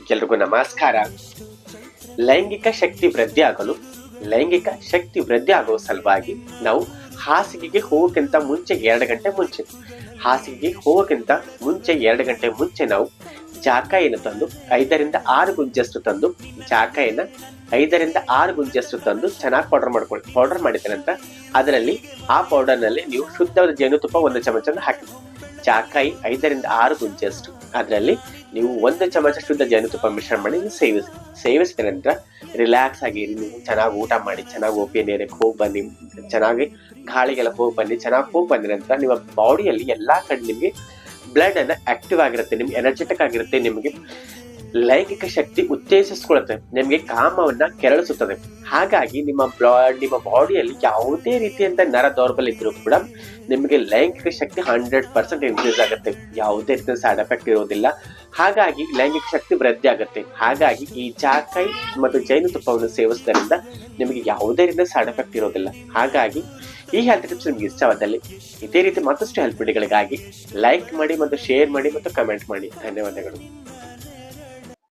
ಎಲ್ರಿಗೂ ನಮಸ್ಕಾರ. ಲೈಂಗಿಕ ಶಕ್ತಿ ವೃದ್ಧಿ ಆಗಲು, ಲೈಂಗಿಕ ಶಕ್ತಿ ವೃದ್ಧಿ ಆಗೋ ಸಲುವಾಗಿ ನಾವು ಹಾಸಿಗೆಗೆ ಹೋಗೋಕ್ಕಿಂತ ಮುಂಚೆ ಎರಡು ಗಂಟೆ ಮುಂಚೆ, ಹಾಸಿಗೆಗೆ ಹೋಗೋಕ್ಕಿಂತ ಮುಂಚೆ ಎರಡು ಗಂಟೆ ಮುಂಚೆ ನಾವು ಜಾಕಾಯಿನ ತಂದು ಐದರಿಂದ ಆರು ಗುಂಜಷ್ಟು ತಂದು ಜಾಕಾಯಿನ ಐದರಿಂದ ಆರು ಗುಂಜಷ್ಟು ತಂದು ಚೆನ್ನಾಗಿ ಪೌಡರ್ ಮಾಡ್ಕೊಳ್ಳಿ ಪೌಡರ್ ಮಾಡಿದ ನಂತರ ಅದರಲ್ಲಿ ಆ ಪೌಡರ್ನಲ್ಲಿ ನೀವು ಶುದ್ಧವಾದ ಜೇನುತುಪ್ಪ ಒಂದು ಚಮಚ ಹಾಕಿ. ಜಾಕಾಯಿ ಐದರಿಂದ ಆರು ಗುಂಜಷ್ಟು ಅದರಲ್ಲಿ ನೀವು ಒಂದು ಚಮಚ ಶುದ್ಧ ಜೇನುತುಪ್ಪ ಮಿಶ್ರಣ ಮಾಡಿ ನೀವು ಸೇವಿಸಿ, ಸೇವಿಸಿದ ನಂತರ ರಿಲ್ಯಾಕ್ಸ್ ಆಗಿರಿ ನೀವು ಚೆನ್ನಾಗಿ ಊಟ ಮಾಡಿ, ಚೆನ್ನಾಗಿ ಓಪಿ ನೇರಕ್ಕೆ ಹೋಗಿ ಬನ್ನಿ, ಚೆನ್ನಾಗಿ ಗಾಳಿಗೆಲ್ಲ ಹೋಗಿ ಬನ್ನಿ, ಚೆನ್ನಾಗಿ ಹೋಗಿ ಬಂದ ನಂತರ ನಿಮ್ಮ ಬಾಡಿಯಲ್ಲಿ ಎಲ್ಲಾ ಕಡೆ ನಿಮಗೆ ಬ್ಲಡ್ ಅನ್ನ ಆಕ್ಟಿವ್ ಆಗಿರುತ್ತೆ, ನಿಮ್ಗೆ ಎನರ್ಜೆಟಿಕ್ ಆಗಿರುತ್ತೆ, ನಿಮಗೆ ಲೈಂಗಿಕ ಶಕ್ತಿ ಉತ್ತೇಜಿಸ್ಕೊಳ್ಳುತ್ತೆ ನಿಮಗೆ ಕಾಮವನ್ನ ಕೆರಳಿಸುತ್ತದೆ. ಹಾಗಾಗಿ ನಿಮ್ಮ ಬ್ಲಡ್ ನಿಮ್ಮ ಬಾಡಿಯಲ್ಲಿ ಯಾವುದೇ ರೀತಿಯಂತ ನರ ದೌರ್ಬಲ್ಯ ಇದ್ರೂ ಕೂಡ ನಿಮಗೆ ಲೈಂಗಿಕ ಶಕ್ತಿ ಹಂಡ್ರೆಡ್ ಪರ್ಸೆಂಟ್ ಇನ್ಕ್ರೀಸ್ ಆಗುತ್ತೆ. ಯಾವುದೇ ರೀತಿಯ ಸೈಡ್ ಎಫೆಕ್ಟ್ ಇರೋದಿಲ್ಲ. ಹಾಗಾಗಿ ಲೈಂಗಿಕ ಶಕ್ತಿ ವೃದ್ಧಿ ಆಗುತ್ತೆ. ಹಾಗಾಗಿ ಈ ಚಾಕೈ ಮತ್ತು ಜೇನುತುಪ್ಪವನ್ನು ಸೇವಿಸುವುದರಿಂದ ನಿಮಗೆ ಯಾವುದೇ ರೀತಿಯ ಸೈಡ್ ಎಫೆಕ್ಟ್ ಇರೋದಿಲ್ಲ. ಹಾಗಾಗಿ ಈ ಹೆಲ್ತ್ ಟಿಪ್ಸ್ ನಿಮ್ಗೆ ಇಷ್ಟವಾದಲ್ಲಿ ಇದೇ ರೀತಿ ಮತ್ತಷ್ಟು ಹೆಲ್ಪ್ ವಿಡಿಯೋಗಳಿಗಾಗಿ ಲೈಕ್ ಮಾಡಿ ಮತ್ತು ಶೇರ್ ಮಾಡಿ ಮತ್ತು ಕಮೆಂಟ್ ಮಾಡಿ. ಧನ್ಯವಾದಗಳು.